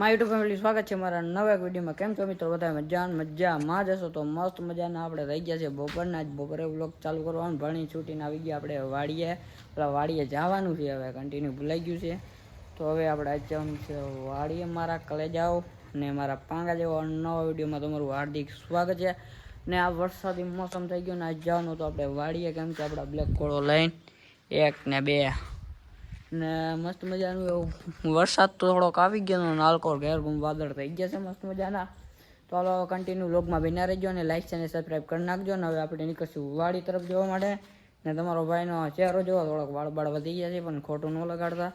My YouTube family સ્વાગત છે મારા નવા વિડીયોમાં. કેમ છો મિત્રો? બધા મજા મજામાં જ હશો તો મસ્ત મજાના. આપણે રહી ગયા છે બપોરના. જ બપોરે વ્લોગ ચાલુ કરવાનું. ભણી છૂટીને આવી ગયા. આપણે વાડીએ. પેલા વાડીએ જવાનું છે. હવે કન્ટિન્યુ ભૂલાઈ ગયું છે. તો હવે આપણે આજ જવાનું છે વાડીએ મારા કલેજાઓ ને મારા પાંગા જેવા નવા વિડીયોમાં તમારું હાર્દિક સ્વાગત છે. ને આ વરસાદી મોસમ થઈ ગયો ને આજ જવાનું તો આપણે વાડીએ. કેમ કે આપણા બ્લેક કોળો લઈને એક ને બે ને મસ્ત મજાનું એવું વરસાદ તો થોડોક આવી ગયો નાલકોર ઘેર ગુમ વાદળ થઈ ગયા છે મસ્ત મજાના. તો હાલો કન્ટિન્યુ લોગમાં બિના રહેજો અને લાઈક અને સબસ્ક્રાઈબ કરી નાખજો ને હવે આપણે નીકળશું વાડી તરફ જોવા માટે. ને તમારો ભાઈનો ચહેરો જોવો, થોડોક વાળ બાળ વધી ગયા છે પણ ખોટું ન લગાડતા.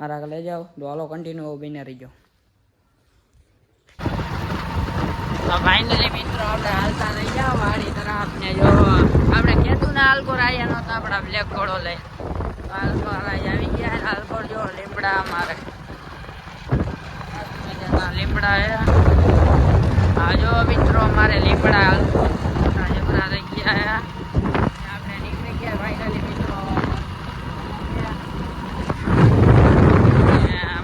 મારા લઈ જાઓ. તો હાલો કન્ટિન્યુ બિના રહીજો. તો ફાઇનલી મિત્રો આપણે હાલતા નહીં જાઓ વાડી તરફ ને જો આપણે કેતું ને આલકોર આવ્યા નહોતા આપણા બ્લેક ઘોડો લઈ આલકોર આવી ગયા ને આલકોર જો લીમડા અમારે લીમડા હે. આજો જો મિત્રો અમારે લીમડા લીમડા રહી ગયા આપણે નીકળી ગયા મિત્રો.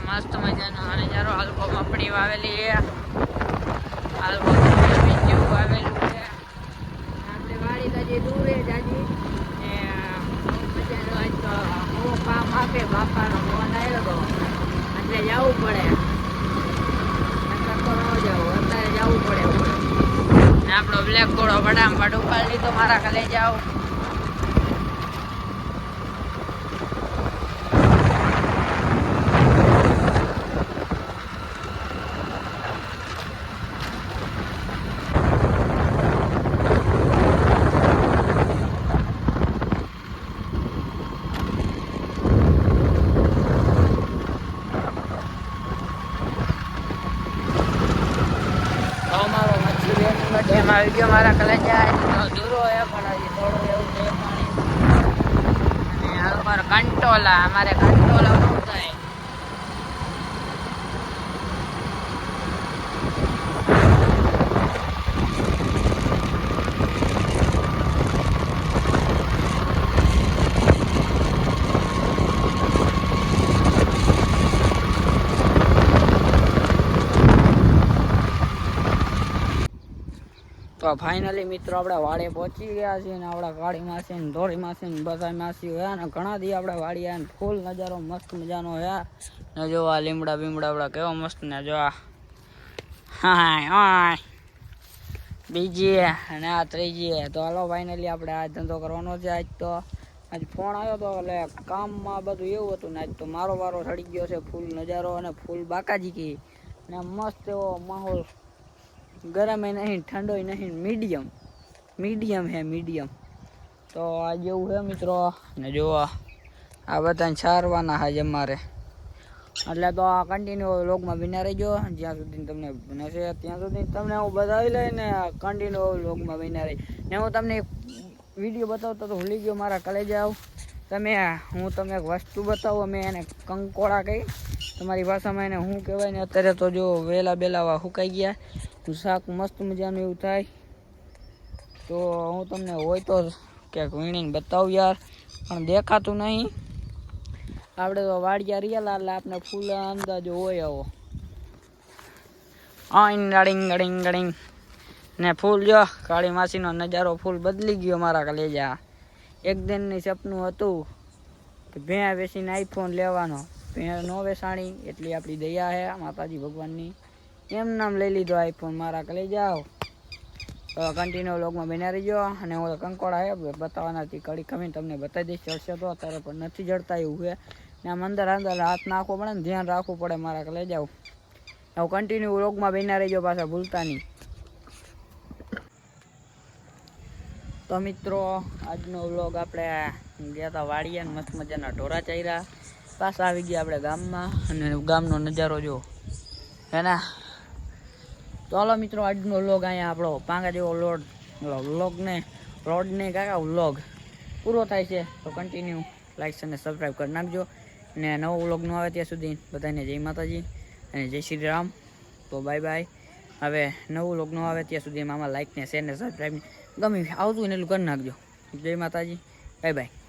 મસ્ત મજાનો નજારો હલકો મપડી વાવેલી છે હાલકો બીજું વાવેલું છે આપણે વાડી તો હજી દૂર છે જાજી ને બહુ મજાનો આજ તો બહુ કામ આપે બાપાનો ફોન આવ્યો હતો એટલે જવું પડે. તો અત્યારે જવું પડે. આપણો બ્લેક ઘોડો બડામ બડ ઉપાડી લીધો, મારા ખાલે જાવ તો અમારો મચ્છી આવી ગયો મારા કલેજા દૂરો હે પણ થોડું એવું છે. પાણી અને આ કંટોલા, અમારે કંટોલા બહુ થાય તો ફાઇનલી મિત્રો આપણે વાડે પહોંચી ગયા છીએ ને આપણા કાળી માસી ને ધોળી માસી ને બધા માસી હોયા ને ઘણા દી આપણે વાડી આવ્યા ફૂલ નજારો મસ્ત મજાનો હે. ને જો આ લીમડા બીમડા આપણા કેવો મસ્ત ને જો આ. હાય હાય. બીજી અને આ ત્રીજી તો હાલો ફાઇનલી આપણે આ ધંધો કરવાનો છે આજ તો. આજ ફોન આવ્યો તો એટલે કામમાં બધું એવું હતું ને આજ તો મારો વારો સડી ગયો છે. ફૂલ નજારો અને ફૂલ બાકાજી કી. ને મસ્ત એવો માહોલ. ગરમ નહીં, ઠંડો નહીં, મીડિયમ. મીડિયમ હે, મીડિયમ. તો આ જેવું હે મિત્રો. ને જો આ બધાને સારવાના હા અમારે. એટલે તો આ કન્ટિન્યુ લોગમાં બિના રહેજો. જ્યાં સુધી તમને છે, ત્યાં સુધી તમને હું બતાવી લઈને કન્ટિન્યુ લોગમાં બિના રહી. ને હું તમને વીડિયો બતાવતો તો ભૂલી ગયો, મારા કલેજે આવ. તમે, હું તમને એક વસ્તુ બતાવું, અમે એને કંકોળા કહી તમારી ભાષામાં એને શું કહેવાય ને, અત્યારે તો જો વેલા બેલા સુકાઈ ગયા. શાક મસ્ત મજાનું એવું થાય. તો હું તમને હોય તો ક્યાંક વીણીને બતાવું યાર. પણ દેખાતું નહીં. આપણે તો વાડિયા રિયાલા એટલે આપણે ફૂલ અંદાજો હોય આવો. આઈન ગડિંગ ગડિંગ ને ફૂલ જો, કાળી માસીનો નજારો ફૂલ બદલી ગયો મારા કલેજા એક દિનની સપનું હતું કે ભેં બેસીને આઈફોન લેવાનો. ભેં નો વેસાણી એટલી આપણી દયા છે માતાજી ભગવાનની. એમ નામ લઈ લીધો આઈફોન મારા લઈ જાઓ. તો કન્ટિન્યુ લોગમાં બન્યા રહીજો. અને હું કંકોડા આવ્યો બતાવવાના હતી. કડી ખમીને તમને બતાવી દઈશ. ચડશે તો અત્યારે પણ નથી જડતા એવું છે ને આમ અંદર અંદર હાથ નાખવો પડે ને ધ્યાન રાખવું પડે મારા. લઈ જાઓ. હું કન્ટિન્યુ લોગમાં બન્યા રહીજો પાછા ભૂલતા નહીં તો મિત્રો, આજનો વ્લોગ આપણે ગયા હતા વાડીએ મસ્ત મજાના ઢોરા ચાર્યા પાછા આવી ગયા આપણે ગામમાં. અને ગામનો નજારો જો હે ને? તો હાલો મિત્રો, આજનો વ્લોગ અહીંયા આપણો પાંગા જેવો લોડ વ્લોગ ને રોડ ને કાકા વ્લોગ પૂરો થાય છે, તો કન્ટિન્યુ લાઈક અને સબસ્ક્રાઈબ કરી નાખજો. ને નવો વ્લોગ ન આવે ત્યાં સુધી બધાને જય માતાજી અને જય શ્રી રામ. તો બાય બાય હવે નવું વ્લોગ આવે ત્યાં સુધી આમાં લાઈક ને શેર ને સબસ્ક્રાઈબ ગમે આવતું હોય ને એટલું કરી નાખજો. જય માતાજી. Bye bye